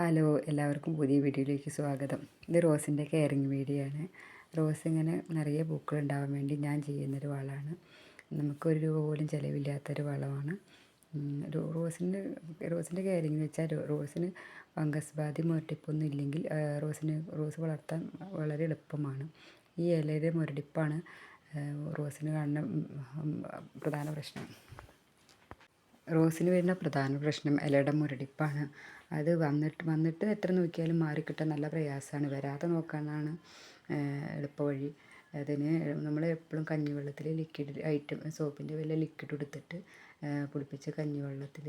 Hello എല്ലാവർക്കും പുതിയ വീഡിയോയിലേക്ക് സ്വാഗതം. ഇത് റോസിന്റെ കെയറിങ് വീഡിയോ ആണ് റോസ് ഇങ്ങനെ നിറയെ പൂക്കൾ ഉണ്ടാവാൻ വേണ്ടി ഞാൻ ചെയ്യുന്നൊരു വളമാണ്. നമുക്കൊരു രൂപ പോലും ചിലവില്ലാത്തൊരു വളമാണ്. റോസിന്റെ റോസിന്റെ കെയറിങ് വെച്ചാൽ റോസിന് ഫംഗസ് ബാധി മുരടിപ്പൊന്നും ഇല്ലെങ്കിൽ റോസിന് റോസ് വളർത്താൻ വളരെ എളുപ്പമാണ്. ഈ ഇലയുടെ മുരടിപ്പാണ് റോസിന് കാണുന്ന പ്രധാന പ്രശ്നം. റോസിന് വരുന്ന പ്രധാന പ്രശ്നം ഇലയുടെ മുരടിപ്പാണ്. അത് വന്നിട്ട് വന്നിട്ട് എത്ര നോക്കിയാലും മാറിക്കിട്ടാൻ നല്ല പ്രയാസമാണ്. വരാതെ നോക്കാനാണ് എളുപ്പവഴി. അതിന് നമ്മൾ എപ്പോഴും കഞ്ഞിവെള്ളത്തിൽ ലിക്വിഡ് ഐറ്റം സോപ്പിന്റെ വല്ല ലിക്വിഡ് എടുത്തിട്ട് പുളിപ്പിച്ച കഞ്ഞിവെള്ളത്തിൽ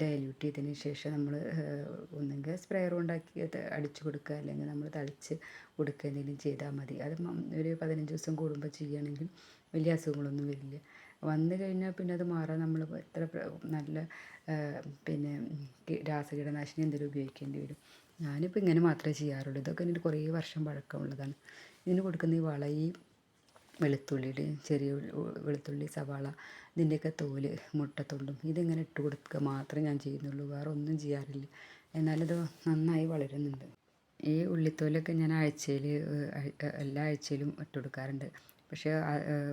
ഡയല്യൂട്ട് ചെയ്തതിന് ശേഷം നമ്മൾ ഒന്നെങ്കിൽ സ്പ്രേർ കൊണ്ടാക്കി അടിച്ചു കൊടുക്കുക. അല്ലെങ്കിൽ നമ്മൾ തളിച്ച് കൊടുക്കുക എന്തെങ്കിലും ചെയ്താൽ മതി. അത് ഒരു പതിനഞ്ച് ദിവസം കൂടുമ്പോൾ ചെയ്യുകയാണെങ്കിൽ വലിയ അസുഖങ്ങളൊന്നും വരില്ല. വന്നു കഴിഞ്ഞാൽ പിന്നെ അത് മാറാൻ നമ്മൾ എത്ര നല്ല പിന്നെ രാസകീടനാശിനി എന്തെങ്കിലും ഉപയോഗിക്കേണ്ടി വരും. ഞാനിപ്പോൾ ഇങ്ങനെ മാത്രമേ ചെയ്യാറുള്ളൂ. ഇതൊക്കെ എനിക്ക് കുറേ വർഷം പഴക്കമുള്ളതാണ്. ഇതിന് കൊടുക്കുന്ന ഈ വള ഈ വെളുത്തുള്ളിയുടെ ചെറിയ വെളുത്തുള്ളി സവാള ഇതിന്റെയൊക്കെ തോൽ മുട്ടത്തൊണ്ടും ഇതിങ്ങനെ ഇട്ട് കൊടുക്കുക മാത്രമേ ഞാൻ ചെയ്യുന്നുള്ളൂ. വേറെ ഒന്നും ചെയ്യാറില്ല. എന്നാലിത് നന്നായി വളരുന്നുണ്ട്. ഈ ഉള്ളിത്തോലൊക്കെ ഞാൻ ആഴ്ചയിൽ എല്ലാ ആഴ്ചയിലും ഇട്ട് കൊടുക്കാറുണ്ട് പക്ഷേ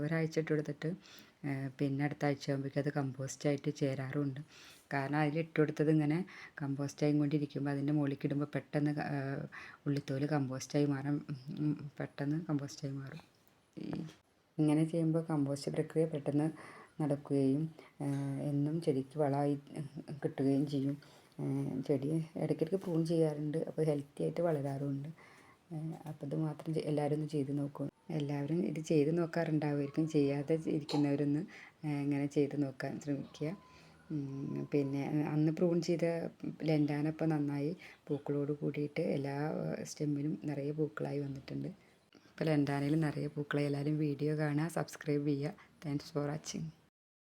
ഒരാഴ്ച ഇട്ട് കൊടുത്തിട്ട് പിന്നെ അടുത്ത ആഴ്ച ആകുമ്പോഴേക്കും അത് കമ്പോസ്റ്റായിട്ട് ചേരാറുമുണ്ട്. കാരണം അതിൽ ഇട്ട് കൊടുത്തത് ഇങ്ങനെ കമ്പോസ്റ്റ് കൊണ്ടിരിക്കുമ്പോൾ അതിന്റെ മുകളിലേക്ക് ഇടുമ്പോൾ പെട്ടെന്ന് ഉള്ളിത്തോൽ കമ്പോസ്റ്റായി മാറാൻ പെട്ടെന്ന് കമ്പോസ്റ്റായി മാറും. ഇങ്ങനെ ചെയ്യുമ്പോൾ കമ്പോസ്റ്റ് പ്രക്രിയ പെട്ടെന്ന് നടക്കുകയും എന്നും ചെടിക്ക് വളമായി കിട്ടുകയും ചെയ്യും. ചെടി ഇടയ്ക്കിടയ്ക്ക് പ്രൂൺ ചെയ്യാറുണ്ട്. അപ്പോൾ ഹെൽത്തി ആയിട്ട് വളരാറുമുണ്ട് അപ്പോൾ ഇത് മാത്രം എല്ലാവരും ഒന്ന് ചെയ്ത് നോക്കും. എല്ലാവരും ഇത് ചെയ്ത് നോക്കാറുണ്ടാവുമായിരിക്കും. ചെയ്യാതെ ഇരിക്കുന്നവരൊന്ന് ഇങ്ങനെ ചെയ്ത് നോക്കാൻ ശ്രമിക്കുക. പിന്നെ അന്ന് പ്രൂൺ ചെയ്ത ലെൻഡാനപ്പം നന്നായി പൂക്കളോട് കൂടിയിട്ട് എല്ലാ സ്റ്റെമ്മിനും നിറയെ പൂക്കളായി വന്നിട്ടുണ്ട്. ഇപ്പോൾ ലെൻഡാനയിൽ നിറയെ പൂക്കളായി. എല്ലാവരും വീഡിയോ കാണുക സബ്സ്ക്രൈബ് ചെയ്യുക. Thanks for watching